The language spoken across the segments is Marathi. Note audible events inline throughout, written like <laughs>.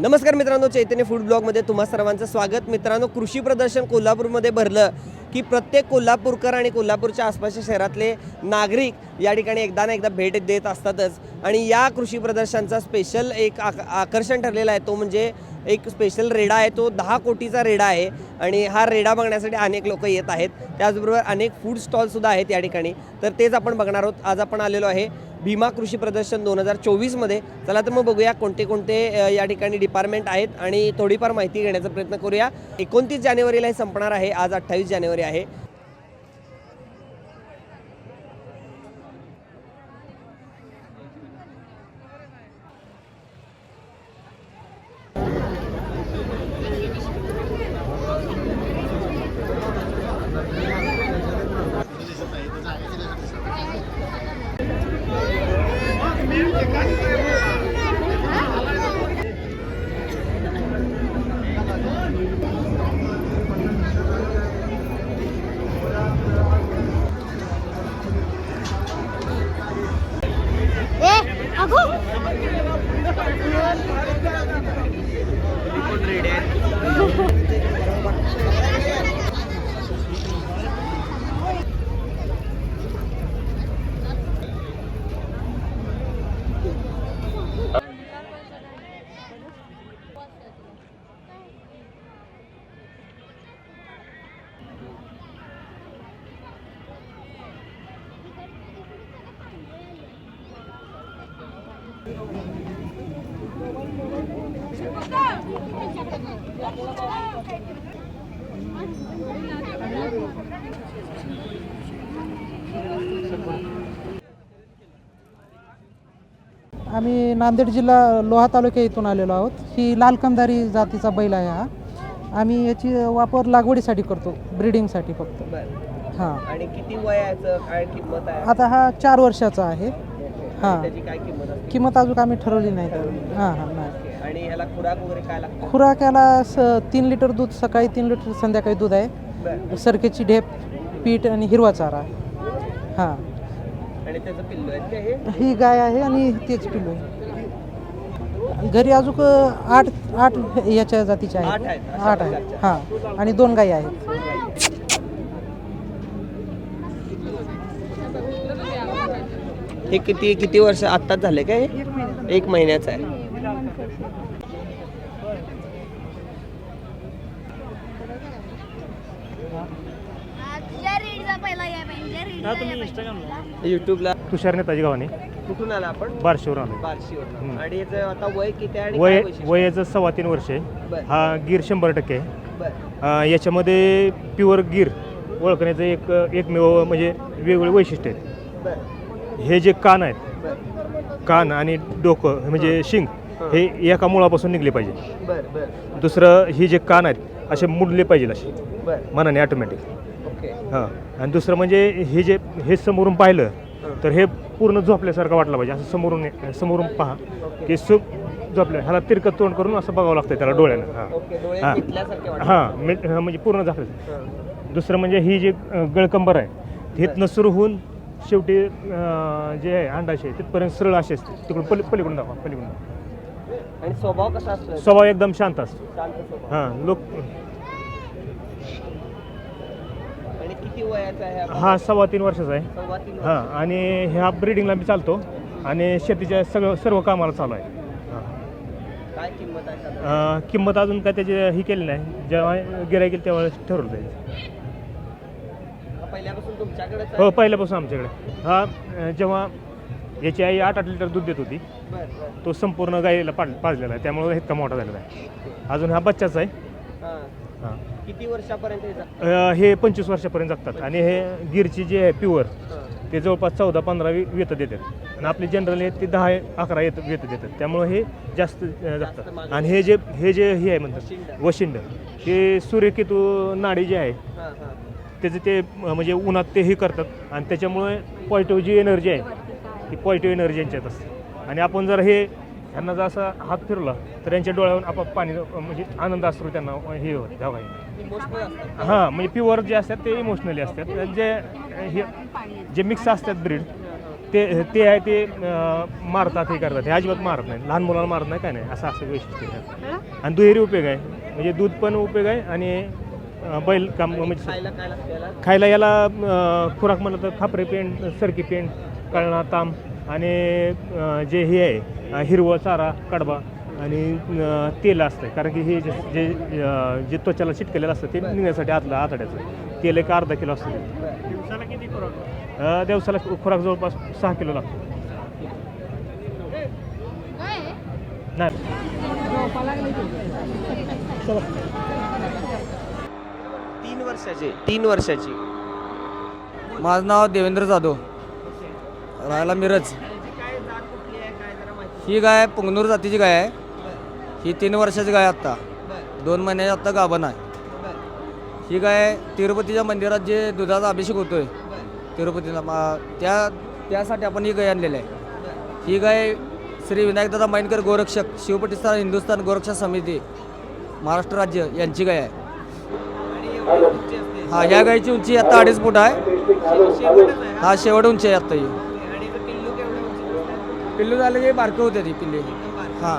नमस्कार मित्रांनो चैतन्य फूड ब्लॉगमध्ये तुम्हा सर्वांचं स्वागत. मित्रांनो कृषी प्रदर्शन कोल्हापूरमध्ये भरलं की प्रत्येक कोल्हापूरकर आणि कोल्हापूरच्या आसपासच्या शहरातले नागरिक या ठिकाणी एकदा ना एकदा भेट देत असतातच. आणि या कृषी प्रदर्शनचा स्पेशल एक आक आकर्षण ठरलेला आहे. तो म्हणजे एक स्पेशल रेडा आहे. तो दहा कोटीचा रेडा आहे. आणि हा रेडा बघण्यासाठी अनेक लोक येत आहेत. त्याचबरोबर अनेक फूड स्टॉलसुद्धा आहेत या ठिकाणी. तर तेच आपण बघणार आहोत. आज आपण आलेलो आहे भीमा कृषी प्रदर्शन दोन हजार चोवीसमध्ये. चला तर मग बघूया कोणते कोणते या ठिकाणी डिपार्टमेंट आहेत आणि थोडीफार माहिती घेण्याचा प्रयत्न करूया. एकोणतीस जानेवारीला हे संपणार आहे. आज अठ्ठावीस जानेवारी आहे. 예, 네? 하고? आम्ही नांदेड जिल्हा लोहा तालुक्या इथून आलेलो आहोत. ही लाल कंदारी जातीचा बैल आहे हा. आम्ही याची वापर लागवडीसाठी करतो ब्रिडिंगसाठी फक्त. हां. आणि किती वयाचं काय किंमत आहे? आता हा चार वर्षाचा आहे. हां. त्याची काय किंमत असते? किंमत अजून आम्ही ठरवली नाही तर हां हां नाही. आणि ह्याला खुराक वगैरे काय लागतं? खुराक याला स तीन लिटर दूध सकाळी तीन लिटर संध्याकाळी दूध आहे. बरं. सरकेची ढेप पीठ आणि हिरवा चारा. हां. आणि त्याचं पिल्लू आहेत का हे? ही गाय आहे आणि तेच पिल्लू. आहे घरी अजून आठ आठ याच्या जातीच्या आठ आहेत, आहेत अशा आठ आहे प्रकारच्या. हां. आणि दोन गायी आहेत. हे किती किती वर्ष आत्ताच झाले काय? हे? एक महिन्याचं आहे. युट्यूबला तुषार नेताजी गावाने कुठून आला आपण? बारशेवर आलो बार्शीवर हम्म. आणि याचं आता वय किती आहे आणि वय काय वैशिष्ट्य? वयाचं सव्वा तीन वर्ष आहे. बरं. हा गीर शंभर टक्के आहे. बरं. अं, याच्यामध्ये प्युअर गीर ओळखण्याचं एक एकमेव म्हणजे वेगवेगळे वैशिष्ट्य आहेत. बरं. हे जे कान आहेत कान आणि डोकं म्हणजे शिंग हे. एका मुळापासून निघले पाहिजे. दुसरं ही जे कान आहेत असे मुडले पाहिजे असे. मनाने ऑटोमॅटिक हां. आणि दुसरं म्हणजे हे जे हे समोरून पाहिलं. तर हे पूर्ण झोपल्यासारखं वाटलं पाहिजे. असं समोरून समोरून पहा. की सुप झोपल्या ह्याला तिरकत तोंड करून असं बघावं लागतं त्याला डोळ्यानं हां. हां. हां हां, म्हणजे पूर्ण झाकलं. दुसरं म्हणजे ही जी गळकंबर आहे तिथनं सुरू होऊन शेवटी जे आहे अंडाशे आहे तिथपर्यंत सरळ असे असते तिकडून पली पलीकडून दाखवा पलीकडून दाखवा. आणि स्वभाव कसा असतो स्वभाव एकदम शांत असतो शांत स्वभाव हां लोक आणि किती वयाचा आहे आपण? हा सव्वा तीन वर्षाचा आहे सव्वा तीन वर्ष. हां आणि ह्या ब्रिडिंगला मी चालतो आणि शेतीच्या सगळं सर्व कामाला चालू आहे हां. काय किंमत आहे साधारण? अं, किंमत अजून काय त्याची ही केली नाही जेव्हा गिराय गेली तेव्हा ठरवलं जाईल पहिल्यापासून तुमच्याकडेच हो पहिल्यापासून आमच्याकडे. हा अं, जेव्हा याची आई आठ आठ लिटर दूध देत होती बरं बरं. तो संपूर्ण गाईला पाड पाजलेला आहे. त्यामुळे इतका मोठा झालेला आहे. अजून हा बच्चाचा आहे. हां. हां. किती वर्षापर्यंत अं, हे पंचवीस वर्षापर्यंत जगतात. आणि हे गिरची जे आहे प्युअर हां. ते जवळपास चौदा पंधरा वेत देतात. आणि आपली जनरल आहेत ते दहा अकरा येत वेत देतात. त्यामुळे हे जास्त अं, जगतात. मागणी. आणि हे जे हे जे हे आहे म्हणतात. वशिंड. हे सूर्यकेतू नाडी जे आहे हां हां. त्याचे ते म्हणजे उन्हात ते हे करतात. आणि त्याच्यामुळे पॉझिटिव्ह जी एनर्जी आहे. ती पॉझिटिव्ह एनर्जी यांच्यात असते. आणि आपण जर हे यांना जर असा हात फिरला तर यांच्या डोळ्यावरून आपाप पाणी म्हणजे आनंद असतो त्यांना हे होते धावा हां म्हणजे प्युअर जे असतात ते इमोशनली असतात. जे हे जे मिक्स असतात ब्रीड ते ते आहे ते मारतात हे करतात. हे अजिबात मारत नाही लहान मुलांना मारत नाही काय नाही. असं असं वैशिष्ट्य आहे. आणि दुहेरी उपयोग आहे. म्हणजे दूध पण उपयोग आहे आणि बैल काम म्हणजे खायला काय लागतं याला? खायला याला अं, खुराक म्हणलं तर खापरे पेंट सरकी पेंट कळणा ताम आणि अं, जे हे आहे अं, हिरवं चारा कडबा आणि अं, तेल असतं कारण की हे जे जे अं, जे त्वचाला चिटकलेलं असतं ते निघण्यासाठी आतलं आतड्याचं. तेल एक अर्धा किलो असतं. दिवसाला किती खुराक? दिवसाला खुराक जवळपास सहा किलो लागतो. नाही. तीन वर्षाचे तीन वर्षाची. माझं नाव देवेंद्र जाधव. राहायला मिरज. ही गाय पुंगनूर जातीची गाय आहे. ही तीन वर्षाची गाय आत्ता दोन महिन्याची आत्ता गाभण आहे. ही गाय तिरुपतीच्या मंदिरात जे दुधाचा अभिषेक होतो आहे तिरुपतीला मा- त्या त्यासाठी आपण ही गाय आणलेली आहे. ही गाय श्री विनायकदादा माइनकर गोरक्षक शिवप्रतिष्ठान हिंदुस्थान गोरक्षक समिती महाराष्ट्र राज्य यांची गाय आहे. हा या गायची उंची आता अडीच फूट आहे. हा शेवट उंची आहे आता ही. पिल्लू झाले की बारकं होते ती पिल्ली. हां.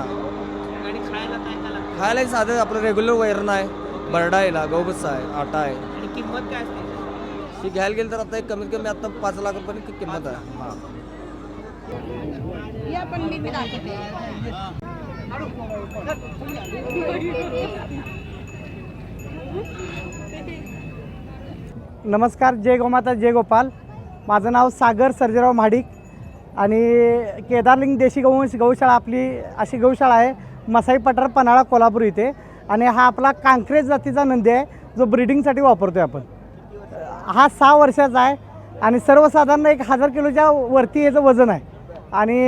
खायला साधं आपलं रेग्युलर वैरण आहे बरडा आहे गौबस्सा आहे आटा आहे. आणि किंमत काय असते? ही घ्यायला गेलं तर आता एक कमीत कमी आता पाच लाख रुपये किंमत आहे. हां. <laughs> नमस्कार जय गोमाता जय गोपाल. माझं नाव सागर सर्जेराव महाडिक आणि केदारलिंग देशी गौवंश गौशाळा आपली अशी गौशाळा आहे मसाई पठार पन्हाळा कोल्हापूर इथे. आणि हा आपला कांक्रेज जातीचा नंदी आहे जो ब्रिडिंगसाठी वापरतो आहे आपण. हा सहा वर्षाचा आहे आणि सर्वसाधारण एक हजार किलोच्या वरती याचं वजन आहे. आणि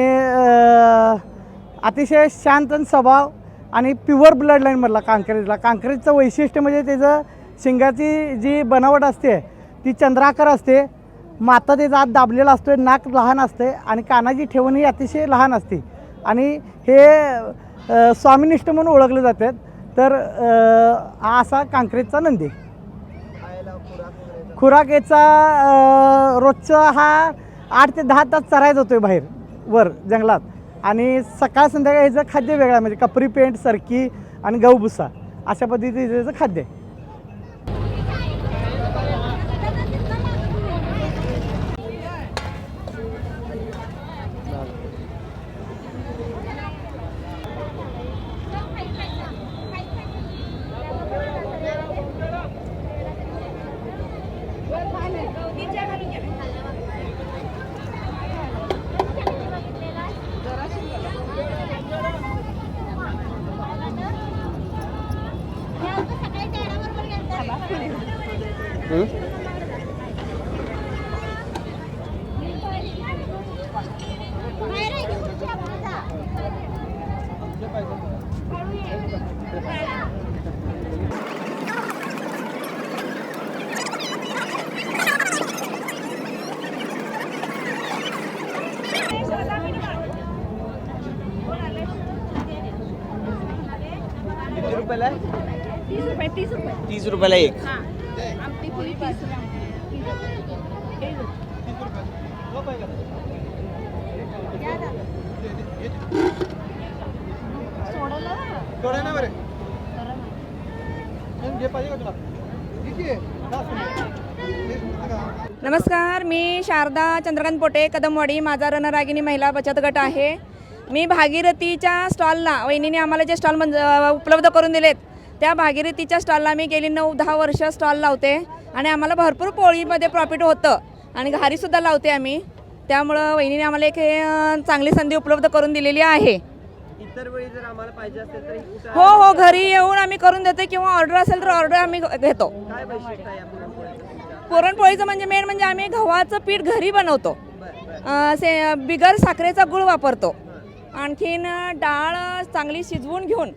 अतिशय शांत आणि स्वभाव आणि प्युअर ब्लडलाईनमधला कांक्रेजला. कांक्रेजचं वैशिष्ट्य म्हणजे त्याचं शिंगाची जी बनावट असते ती चंद्राकार असते. माता जात आत दाबलेला असतो नाक लहान असते आणि कानाची ठेवण ही अतिशय लहान असते. आणि हे स्वामिनिष्ठ म्हणून ओळखले जातात. तर हा असा कांक्रीटचा नंदी खुराक याचा रोजचा हा आठ ते दहा तास चरायचा होतो आहे बाहेर वर जंगलात. आणि सकाळ संध्याकाळ ह्याचं खाद्य वेगळं आहे म्हणजे कपरी पेंट सरकी आणि गहू भुसा अशा पद्धतीचं याचं खाद्य आहे. रुपयाला आहे? तीस रुपये तीस रुपये तीस रुपयाला एक। हां आमटी पुरी तीस रुपये। नमस्कार मी शारदा चंद्रकांत पोटे कदमवाडी माझा रणरागिनी महिला बचत गट आहे. मी भागीरथीच्या स्टॉलला वहिनीने आम्हाला जे स्टॉल मंज उपलब्ध करून दिलेत त्या भागीरथीच्या स्टॉलला मी गेली नऊ दहा वर्ष स्टॉल लावते आणि आम्हाला भरपूर पोळीमध्ये प्रॉफिट होतं आणि घारीसुद्धा लावते आम्ही. त्यामुळं वहिनीने आम्हाला एक हे, चांगली संधी उपलब्ध करून दिलेली आहे. इतर वेळी जर आम्हाला पाहिजे असेल तर कुठं हो हो घरी येऊन आम्ही करून देतो किंवा ऑर्डर असेल तर ऑर्डर आम्ही घेतो. काय वैशिष्ट्य आहे या पुरणपोळीचं? तुमच्या? पुरणपोळीचं म्हणजे मेन म्हणजे आम्ही गव्हाचं पीठ घरी बनवतो. अं, से बिगर साखरेचा गुळ वापरतो. आणखीन डाळ चांगली शिजवून घेऊन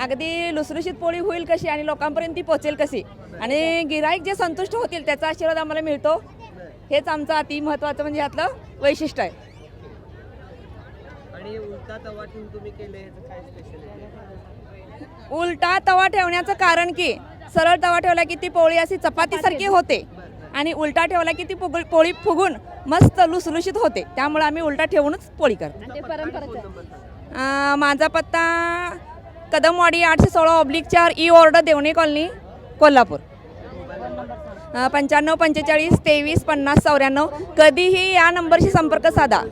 अगदी लुसलुशीत पोळी होईल कशी आणि लोकांपर्यंत ती पोचेल कशी. आणि गिराईक जे संतुष्ट होतील त्याचा आशीर्वाद आम्हाला मिळतो. हेच आमचं अति महत्त्वाचं म्हणजे यातलं वैशिष्ट्य आहे. आणि उलटा तवा ठेवून तुम्ही केलं याचं काय स्पेशल उलटा तवा ठेवण्याचं कारण की सरळ तवा ठेवला की ती पोळी अशी चपातीसारखी होते. आणि उलटा ठेवला की ती पोळी फुगून मस्त लुसलुशीत होते. त्यामुळे आम्ही उलटा ठेवूनच पोळी करतो. माझा पत्ता कदमवाडी आठशे सोळा ऑब्लिक चार E order Devani colony Kolhapur. पंच्याण्णव पंचेचाळीस तेवीस पन्नास चौऱ्याण्णव. कधीही या नंबरशी संपर्क साधा.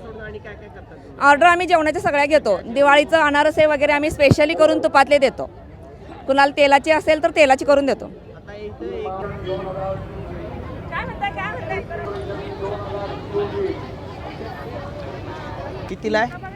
ऑर्डर आम्ही जेवणाच्या सगळ्या घेतो. दिवाळीचं अनारसे वगैरे आम्ही स्पेशली करून तुपातले देतो. कुणाला तेलाची असेल तर तेलाची करून देतो. आता इथं एक काय म्हणताय काय म्हणताय? कितीला आहे?